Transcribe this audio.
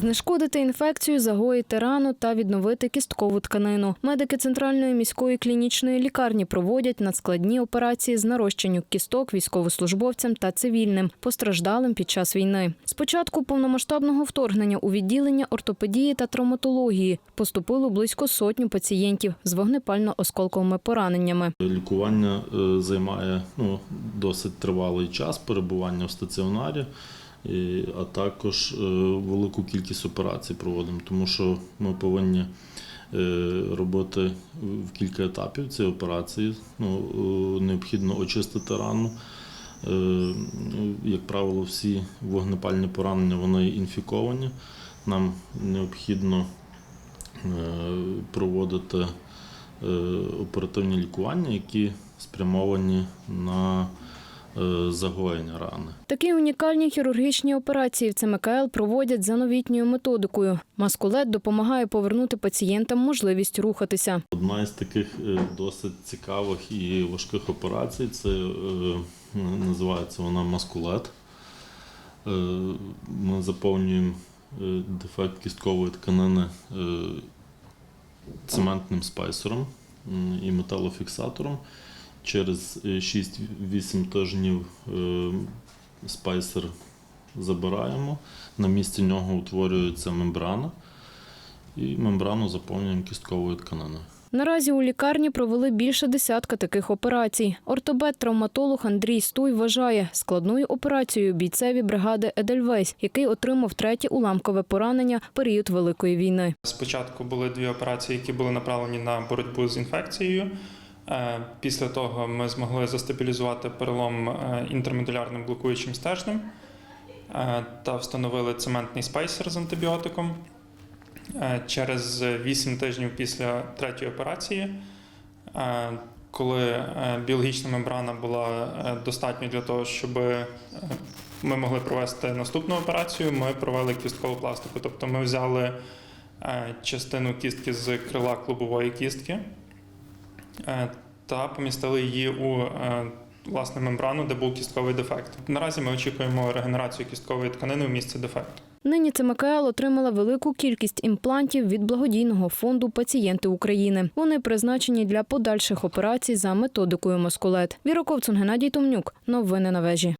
Знешкодити інфекцію, загоїти рану та відновити кісткову тканину. Медики центральної міської клінічної лікарні проводять надскладні операції з нарощенню кісток військовослужбовцям та цивільним, постраждалим під час війни. З початку повномасштабного вторгнення у відділення ортопедії та травматології поступило близько сотню пацієнтів з вогнепально-осколковими пораненнями. Лікування е, займає ну, досить тривалий час перебування в стаціонарі, а також е, велику кількість операцій проводимо, тому що ми повинні е, робити в кілька етапів ці операції. Ну, е, необхідно очистити рану. Ну, Як правило, всі вогнепальні поранення вони інфіковані. Нам необхідно проводити оперативні лікування, які спрямовані на загоєння рани. Такі унікальні хірургічні операції в ЦМКЛ проводять за новітньою методикою. Маскулет допомагає повернути пацієнтам можливість рухатися. Одна із таких е, досить цікавих і важких операцій це е, називається вона маскулет. Е, Ми заповнюємо е, дефект кісткової тканини е, цементним спайсером і металофіксатором. Через е, 6-8 тижнів е, спайсер забираємо. На місці нього утворюється мембрана, і мембрану заповнюємо кістковою тканиною. Наразі у лікарні провели більше десятка таких операцій. Ортопед-травматолог Андрій Стуй вважає складною операцією бійцеві бригади Едельвейс, який отримав третє уламкове поранення в період Великої війни. Спочатку були дві операції, які були направлені на боротьбу з інфекцією. Е, Після того ми змогли застабілізувати перелом е, інтермедулярним блокуючим стержнем е, та встановили цементний спайсер з антибіотиком. Через 8 тижнів після третьої операції, коли біологічна мембрана була достатньою для того, щоб ми могли провести наступну операцію, ми провели кісткову пластику. Тобто ми взяли частину кістки з крила клубової кістки та помістили її у е, власне мембрану, де був кістковий дефект. Наразі ми очікуємо регенерацію кісткової тканини в місці дефекту. Нині ЦМКЛ отримала велику кількість імплантів від благодійного фонду Пацієнти України. Вони призначені для подальших операцій за методикою Москулет. Віроковцун Геннадій Томнюк. Новини на вежі.